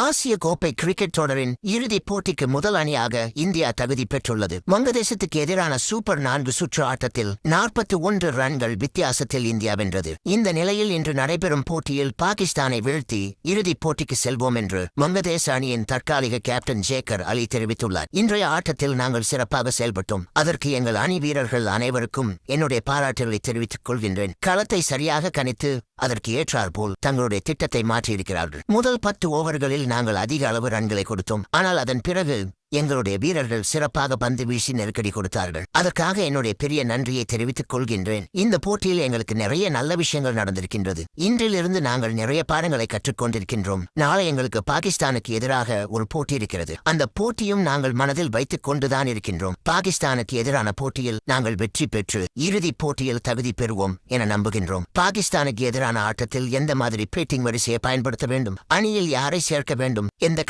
ஆசிய கோப்பை கிரிக்கெட் தொடரின் இறுதிப் போட்டிக்கு முதல் அணியாக இந்தியா தகுதி பெற்றுள்ளது. வங்கதேசத்துக்கு எதிரான சூப்பர் நான்கு சுற்று ஆட்டத்தில் நாற்பத்தி ஒன்று ரன்கள் வித்தியாசத்தில் இந்தியா வென்றது. இந்த நிலையில் இன்று நடைபெறும் போட்டியில் பாகிஸ்தானை வீழ்த்தி இறுதிப் போட்டிக்கு செல்வோம் என்று வங்கதேச அணியின் தற்காலிக கேப்டன் ஜேக்கர் அலி தெரிவித்துள்ளார். இன்றைய ஆட்டத்தில் நாங்கள் சிறப்பாக செயல்பட்டோம். அதற்கு எங்கள் அணி வீரர்கள் அனைவருக்கும் என்னுடைய பாராட்டுகளை தெரிவித்துக் கொள்கின்றேன். களத்தை சரியாக கணித்து அதற்கு ஏற்றாற்போல் தங்களுடைய திட்டத்தை மாற்றியிருக்கிறார்கள். முதல் பத்து ஓவர்களில் நாங்கள் அதிக அளவு ரன்களை கொடுத்தோம். ஆனால் அதன் பிறகு எங்களுடைய வீரர்கள் சிறப்பாக பந்து வீசி நெருக்கடி கொடுத்தார்கள். அதற்காக என்னுடைய பெரிய நன்றியை தெரிவித்துக் கொள்கின்றேன். இந்த போட்டியில் எங்களுக்கு நிறைய நல்ல விஷயங்கள் நடந்திருக்கின்றது. இன்றிலிருந்து நாங்கள் நிறைய பாடங்களை கற்றுக்கொண்டிருக்கின்றோம் நாளை எங்களுக்கு பாகிஸ்தானுக்கு எதிராக ஒரு போட்டி இருக்கிறது. அந்த போட்டியும் நாங்கள் மனதில் வைத்துக் கொண்டுதான் இருக்கின்றோம். பாகிஸ்தானுக்கு எதிரான போட்டியில் நாங்கள் வெற்றி பெற்று இறுதிப் போட்டியில் தகுதி பெறுவோம் என நம்புகின்றோம். பாகிஸ்தானுக்கு எதிரான ஆட்டத்தில் எந்த மாதிரி பேட்டிங் வரிசையை பயன்படுத்த வேண்டும்? அணியில் யாரை சேர்க்க வேண்டும்? எந்த